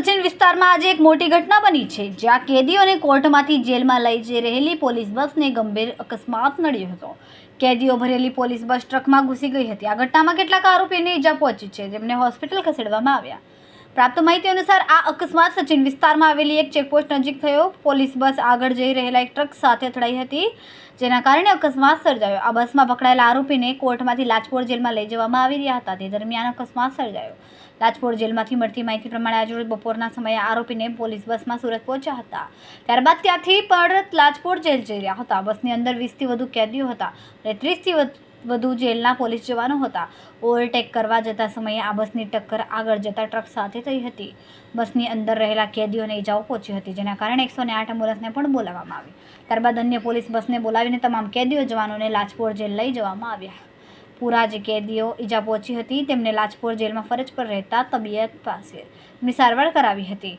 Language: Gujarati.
સચિન વિસ્તારમાં આજે એક મોટી ઘટના બની છે, જ્યાં કેદીઓને કોર્ટમાંથી જેલમાં લઈ જઈ રહેલી પોલીસ બસને ગંભીર અકસ્માત નડ્યો હતો. કેદીઓ ભરેલી પોલીસ બસ ટ્રકમાં ઘૂસી ગઈ હતી. આ ઘટનામાં કેટલાક આરોપીને ઈજા પહોંચી છે, જેમને હોસ્પિટલ ખસેડવામાં આવ્યા. પ્રાપ્ત માહિતી અનુસાર આ અકસ્માત સચિન વિસ્તારમાં આવેલી એક ચેકપોસ્ટ નજીક થયો. પોલીસ બસ આગળ જઈ રહેલા એક ટ્રક સાથે અથડાઈ હતી, જેના કારણે અકસ્માત સર્જાયો. આ બસમાં પકડાયેલા આરોપીને કોર્ટમાંથી લાજપોર જેલમાં લઈ જવામાં આવી રહ્યા હતા. તે દરમિયાન અકસ્માત સર્જાયો. લાજપોર જેલમાંથી મળતી માહિતી પ્રમાણે આજે બપોરના સમયે આરોપીને પોલીસ બસમાં સુરત પહોંચ્યા હતા. ત્યારબાદ ત્યાંથી પરત લાજપોર જેલ જઈ રહ્યા હતા. બસની અંદર વીસથી વધુ કેદીઓ હતા અને ત્રીસથી વધુ જેલના પોલીસ જવાનો હતા. ઓવરટેક કરવા જતા સમયે આ બસની ટક્કર આગળ જતા ટ્રક સાથે થઈ હતી. બસની અંદર રહેલા કેદીઓને ઈજાઓ પહોંચી હતી, જેના કારણે એકસો ને આઠ એમ્બ્યુલન્સને પણ બોલાવવામાં આવી. ત્યારબાદ અન્ય પોલીસ બસને બોલાવીને તમામ કેદીઓ જવાનોને લાજપોર જેલ લઈ જવામાં આવ્યા. પૂરા જે કેદીઓ ઈજા પહોંચી હતી, તેમને લાજપોર જેલમાં ફરજ પર રહેતા તબિયત પાસે સારવાર કરાવી હતી.